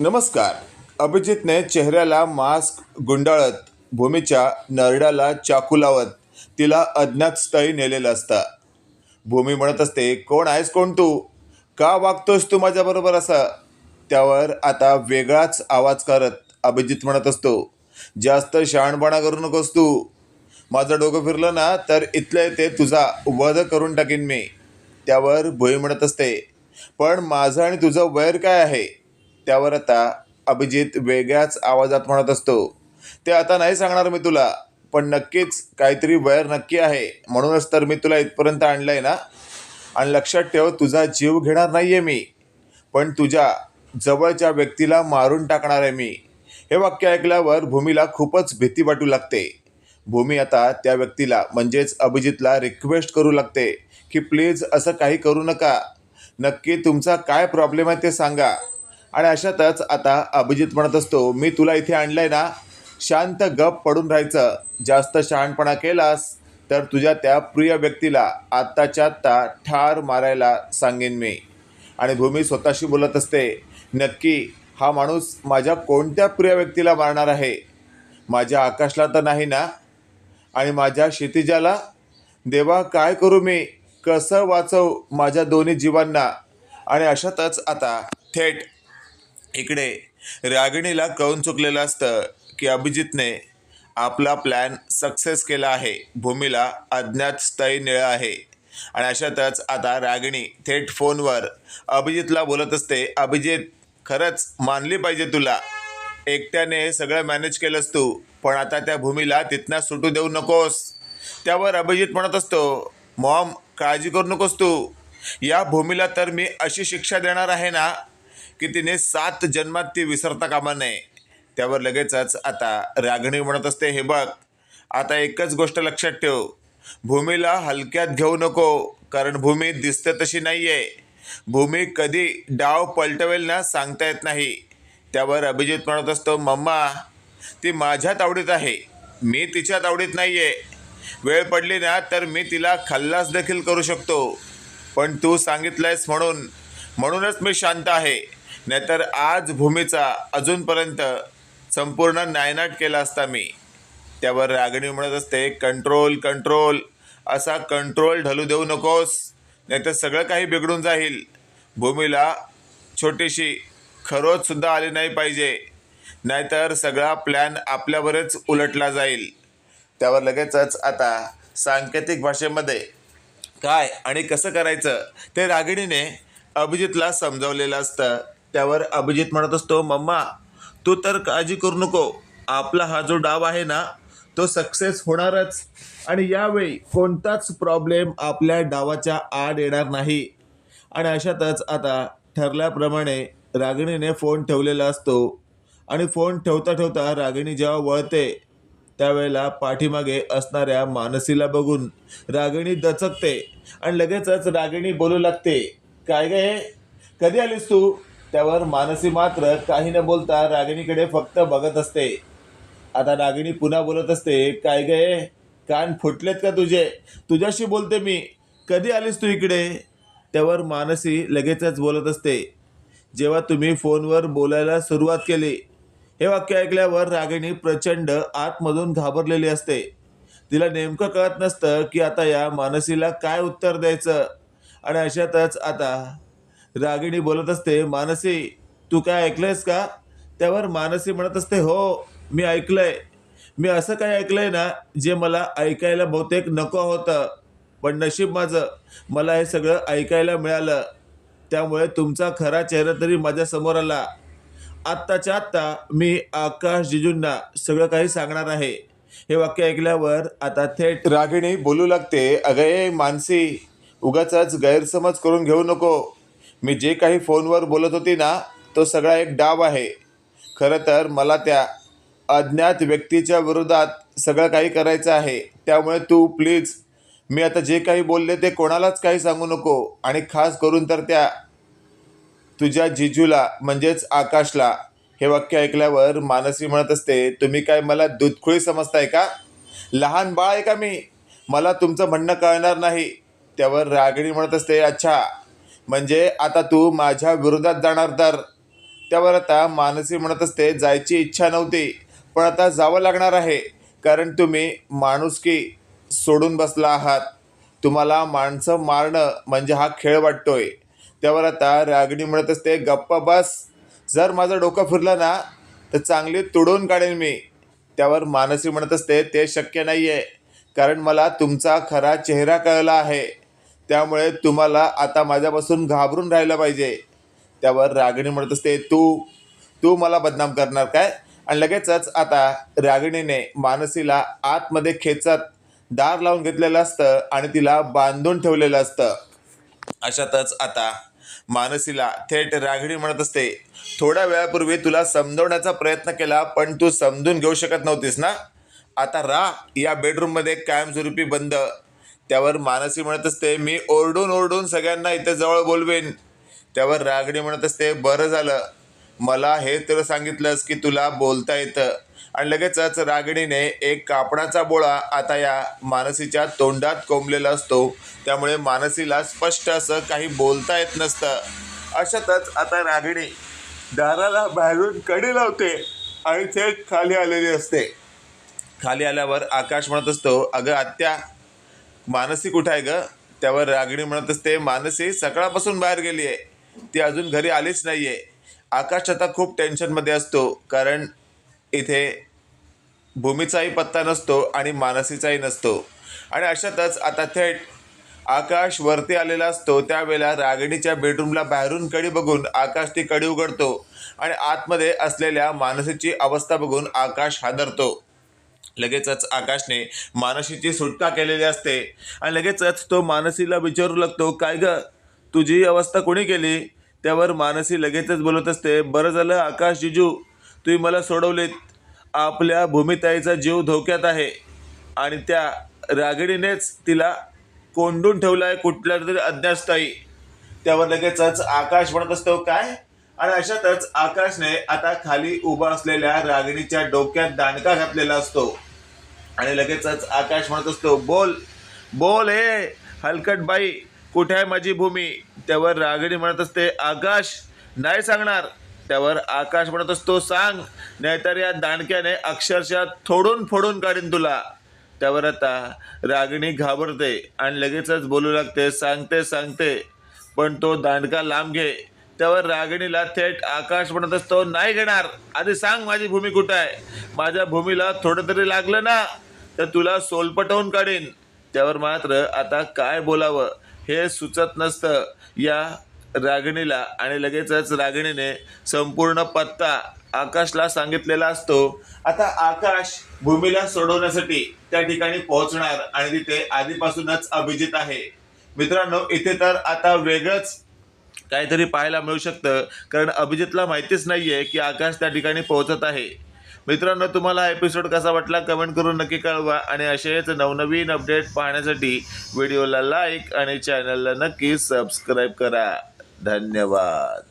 नमस्कार. अभिजितने चेहऱ्याला मास्क गुंडाळत भूमीच्या नरड्याला चाकू लावत तिला अज्ञात स्थळी नेलेलं असतं. भूमी म्हणत असते कोण आहेस? कोण तू? का वागतोस तू माझ्याबरोबर असं? त्यावर आता वेगळाच आवाज करत अभिजित म्हणत असतो जास्त शहाणपणा करू नकोस तू. माझं डोकं फिरलं ना तर इथल्या इथे तुझा वध करून टाकीन मी. त्यावर भुई म्हणत असते पण माझं आणि तुझं वैर काय आहे? त्यावर आता अभिजित वेगळ्याच आवाजात म्हणत असतो. ते आता नाही सांगणार मी तुला पण नक्कीच काहीतरी वैर नक्की आहे. म्हणूनच तर मी तुला इथपर्यंत आणलं आहे ना. आणि लक्षात ठेव तुझा जीव घेणार नाही आहे मी. पण तुझ्या जवळच्या व्यक्तीला मारून टाकणार आहे मी. हे वाक्य ऐकल्यावर भूमीला खूपच भीती वाटू लागते. भूमी आता त्या व्यक्तीला म्हणजेच अभिजितला रिक्वेस्ट करू लागते की प्लीज असं काही करू नका. नक्की तुमचा काय प्रॉब्लेम आहे ते सांगा. आणि अशातच आता अभिजित म्हणत असतो मी तुला इथे आणलंय ना शांत गप पडून राहायचं. जास्त शहाणपणा केलास तर तुझ्या त्या प्रिय व्यक्तीला आत्ताच्या आत्ता ठार मारायला सांगेन मी. आणि भूमी स्वतःशी बोलत असते नक्की हा माणूस माझ्या कोणत्या प्रिय व्यक्तीला मारणार आहे? माझ्या आकाशला तर नाही ना? आणि माझ्या क्षितिजाला? देवा काय करू मी? कसं वाचव माझ्या दोन्ही जीवांना? आणि अशातच आता थेट इकडे रागिणीला कळून चुकलेलं असतं की अभिजितने आपला प्लॅन सक्सेस केला आहे. भूमीला अज्ञात स्थळी निळं आहे. आणि अशातच आता रागिणी थेट फोनवर अभिजितला बोलत असते अभिजित खरंच मानली पाहिजे तुला. एकट्याने सगळं मॅनेज केलंस तू पण आता त्या भूमीला तिथनं सुटू देऊ नकोस. त्यावर अभिजित म्हणत असतो मॉम काळजी करू नकोस तू. या भूमीला तर मी अशी शिक्षा देणार आहे ना की तिने सात जन्मात ती विसरता कामा नये. त्यावर लगेचच आता रागणी म्हणत असते हे बघ आता एकच गोष्ट लक्षात ठेव. भूमीला हलक्यात घेऊ नको कारण भूमी दिसते तशी नाही आहे भूमी कधी डाव पलटवेल ना सांगता येत नाही. त्यावर अभिजित म्हणत असतो मम्मा ती माझ्या तावडीत आहे. मी तिच्या तावडीत नाही आहे वेळ पडली ना तर मी तिला खल्लास देखील करू शकतो. पण तू सांगितलंयस म्हणून. म्हणूनच मी शांत आहे. नाहीतर आज भूमीचा अजूनपर्यंत संपूर्ण नायनाट केला असता मी. त्यावर रागणी म्हणत असते कंट्रोल कंट्रोल. असा कंट्रोल ढलू देऊ नकोस. नाहीतर सगळं काही बिघडून जाईल. भूमीला छोटीशी खरोचसुद्धा आली नाही पाहिजे. नाहीतर सगळा प्लॅन आपल्यावरच उलटला जाईल. त्यावर लगेचच आता सांकेतिक भाषेमध्ये काय आणि कसं करायचं? ते रागिणीने अभिजितला समजावलेलं असतं. त्यावर अभिजित म्हणत असतो मम्मा तू तर काळजी करू नको. आपला हा जो डाव आहे ना तो सक्सेस होणारच. आणि यावेळी कोणताच प्रॉब्लेम आपल्या डावाच्या आड येणार नाही. आणि अशातच आता ठरल्याप्रमाणे रागिणीने फोन ठेवलेला असतो. आणि फोन ठेवता ठेवता रागिणी जेव्हा वळते त्यावेळेला पाठीमागे असणाऱ्या मानसीला बघून रागिणी दचकते आणि लगेचच रागिणी बोलू लागते काय गे कधी आलीस तू? त्यावर मानसी मात्र काही न बोलता रागिणीकडे फक्त बघत असते. आता रागिणी पुन्हा बोलत असते काय गे? कान फुटलेत का तुझे? तुझ्याशी बोलते मी. कधी आलीस तू इकडे? त्यावर मानसी लगेचच बोलत असते. जेव्हा तुम्ही फोनवर बोलायला सुरुवात केली हे वाक्य ऐकल्यावर रागिणी प्रचंड आतमधून घाबरलेली असते. तिला नेमकं कळत नसतं की आता या मानसीला काय उत्तर द्यायचं? आणि अशातच आता रागिणी बोलत असते मानसी तू काय ऐकलंयस का? त्यावर मानसी म्हणत असते हो मी ऐकलंय. मी असं काय ऐकलंय ना जे मला ऐकायला बहुतेक नको होतं. पण नशीब माझं. मला हे सगळं ऐकायला मिळालं. त्यामुळे तुमचा खरा चेहरा तरी माझ्यासमोर आला. आत्ताच्या आत्ता मी आकाश जिजूंना सगळं काही सांगणार आहे. हे वाक्य ऐकल्यावर आता थेट रागिणी बोलू लागते अगं ए मानसी उगाच गैरसमज करून घेऊ नको. मी जे काही फोनवर बोलत होती ना तो सगळा एक डाव आहे. खरं तर मला त्या अज्ञात व्यक्तीच्या विरोधात सगळं काही करायचं आहे. त्यामुळे तू प्लीज मी आता जे काही बोलले ते कोणालाच काही सांगू नको. आणि खास करून तर त्या तुझ्या जिजूला म्हणजेच आकाशला हे वाक्य ऐकल्यावर मानसी म्हणत असते तुम्ही काय मला दूधखुळी समजताय का? लहान बाळ आहे का मी? मला तुमचं म्हणणं कळणार नाही. त्यावर रागिणी म्हणत असते अच्छा म्हणजे आता तू माझ्या विरोधात जाणार तर? त्यावर आता मानसी म्हणत असते जायची इच्छा नव्हती. पण आता जावं लागणार आहे. कारण तुम्ही माणुसकी सोडून बसला आहात. तुम्हाला माणसं मारणं म्हणजे हा खेळ वाटतोय. त्यावर आता रागिणी म्हणत असते गप्पा बस. जर माझं डोकं फिरलं ना तर चांगली तुडून काढेन मी. त्यावर मानसी म्हणत असते ते शक्य नाही आहे कारण मला तुमचा खरा चेहरा कळला आहे. त्यामुळे तुम्हाला आता माझ्यापासून घाबरून राहिलं पाहिजे. त्यावर रागिणी म्हणत असते तू तू मला बदनाम करणार काय? आणि लगेचच आता रागिणीने मानसीला आतमध्ये खेचत दार लावून घेतलेलं असतं आणि तिला बांधून ठेवलेलं असतं. अशातच आता मानसीला थेट रागिणी म्हणत असते थोड्या वेळापूर्वी तुला समजवण्याचा प्रयत्न केला पण तू समजून घेऊ शकत नव्हतीस ना? आता रा या बेडरूममध्ये कायमस्वरूपी बंद. त्यावर मानसी म्हणत असते मी ओरडून ओरडून सगळ्यांना इथे जवळ बोलवेन. त्यावर रागडी म्हणत असते बरं झालं. मला हे तर सांगितलंस की तुला बोलता येतं. आणि लगेचच रागिणीने एक कापडाचा बोळा आता या मानसीच्या तोंडात कोंबलेला असतो. त्यामुळे मानसीला स्पष्ट असं काही बोलता येत नसतं. अशातच आता रागिणी दाराला बाहेरून कडी लावते आणि थेट खाली आलेली असते. खाली आल्यावर आकाश म्हणत असतो अगं आत्या मानसी कुठं आहे ग? त्यावर रागिणी म्हणत असते मानसी सकाळपासून बाहेर गेली आहे. ती अजून घरी आलीच नाही आहे आकाश आता खूप टेन्शनमध्ये असतो कारण इथे भूमीचाही पत्ता नसतो आणि मानसीचाही नसतो. आणि अशातच आता थेट आकाश वरती आलेला असतो त्यावेळेला रागिणीच्या बेडरूमला बाहेरून कडी बघून आकाश ती कडी उघडतो आणि आतमध्ये असलेल्या मानसीची अवस्था बघून आकाश हादरतो. लगेचच आकाशने मानसीची सुटका केलेली असते. आणि लगेचच तो मानसीला विचारू लागतो काय ग? तुझी अवस्था कोणी केली? त्यावर मानसी लगेचच बोलत असते बरं झालं आकाश जिजू तुम्ही मला सोडवलेत. आपल्या भूमिताईचा जीव धोक्यात आहे. आणि त्या रागिणीनेच तिला कोंडून ठेवला आहे कुठल्या तरी अज्ञातस्थायी. त्यावर लगेचच आकाश म्हणत असतो काय? आणि अशातच आकाशने आता खाली उभा असलेल्या रागिणीच्या डोक्यात दांडका घातलेला असतो. आणि लगेचच आकाश म्हणत असतो बोल बोल हे हलकट बाई कुठे आहे माझी भूमी? त्यावर रागिणी म्हणत असते आकाश नाही सांगणार. त्यावर आकाश म्हणत असतो सांग नाहीतर या दांडक्याने अक्षरशः थोडून फोडून काढीन तुला. त्यावर आता रागिणी घाबरते आणि लगेचच बोलू लागते सांगते सांगते पण तो दांडका लांब घे त्यावर रागिणीला थेट आकाश म्हणत असतो नाही घेणार. आधी सांग माझी भूमी कुठं आहे? माझ्या भूमीला थोडं तरी लागलं ना तर तुला सोलपटवून काढीन. त्यावर मात्र आता काय बोलावं हे सुचत नसतं. या रागिणीला आणि लगेचच रागिणीने संपूर्ण पत्ता आकाशला सांगितलेला असतो. आता आकाश भूमीला सोडवण्यासाठी त्या ठिकाणी पोहोचणार आणि तिथे आधीपासूनच अभिजित आहे. मित्रांनो इथे तर आता वेगळंच काहीतरी पाहायला मिळू शकतं. कारण अभिजितला माहितीच नाही आहे की आकाश त्या ठिकाणी पोहोचत आहे. मित्रांनो तुम्हाला एपिसोड कसा वाटला कमेंट करून नक्की कळवा आणि असेच नवनवीन अपडेट पाहण्यासाठी व्हिडिओला लाईक आणि चॅनलला नक्की सबस्क्राईब करा. धन्यवाद.